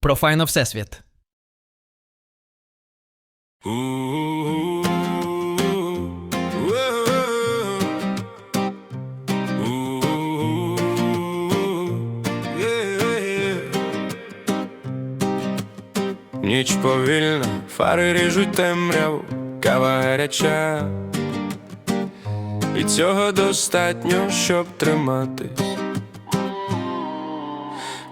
Про файно Всесвіт. Ніч повільна, фари ріжуть темряву, кава гаряча. І цього достатньо, щоб триматись.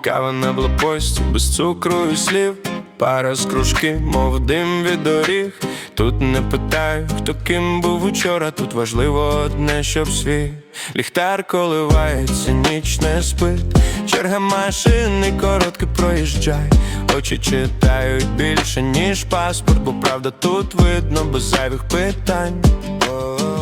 Кава на блокпості, без цукру і слів, пара з кружки, мов дим від доріг. Тут не питаю, хто ким був учора, тут важливо одне, щоб свій ліхтар коливається, ніч не спить. Черга машини короткий проїжджай, очі читають більше, ніж паспорт, бо правда тут видно без зайвих питань.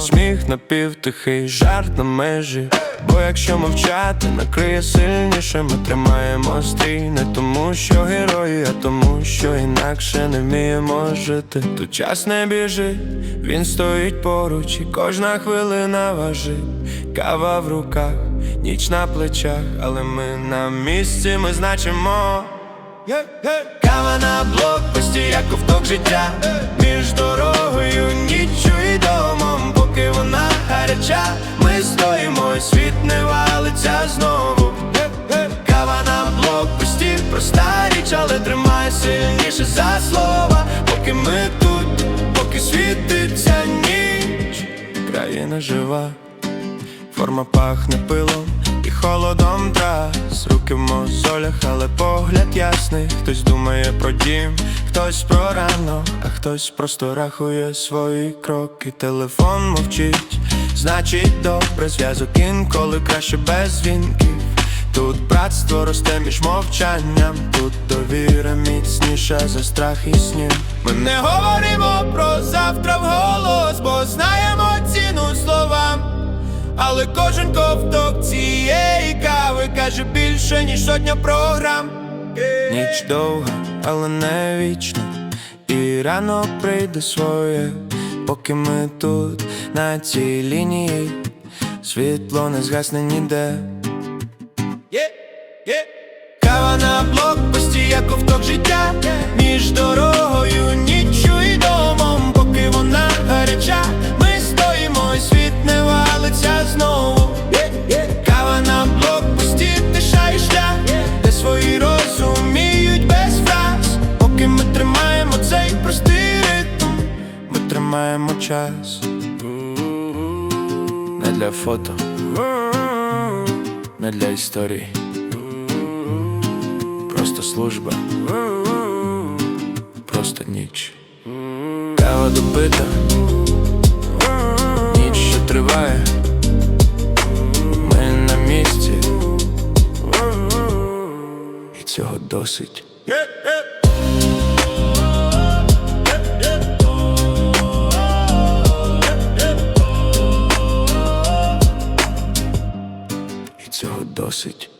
Сміх напівтихий, жарт на межі. Бо якщо мовчати, накриє сильніше, ми тримаємо стрій Не тому, що герої, а тому, що інакше не вміємо жити. Тут час не біжить, він стоїть поруч, і кожна хвилина важить. Кава в руках, ніч на плечах, але ми на місці, ми значимо. Кава на блокпості, як ковток життя Між країна жива. Форма пахне пилом і холодом трас Руки в мозолях, але погляд ясний Хтось думає про дім, хтось про ранок, а хтось просто рахує свої кроки. Телефон мовчить, значить добре зв'язок інколи краще без дзвінків. Тут братство росте між мовчанням, тут довіра міцніша за страх і снів. Ми не говоримо про завтра вголос, Але кожен ковток цієї кави каже більше, ніж сотня програм. Ніч довга, але не вічна, і рано прийде своє, поки ми тут, на цій лінії, світло не згасне ніде. Кава на блокпості, як ковток життя Між дорогою, ми тримаємо час. Не для фото, не для історії. Просто служба, просто ніч. Кава добита, ніч що триває. Ми на місці. І цього досить. Досить.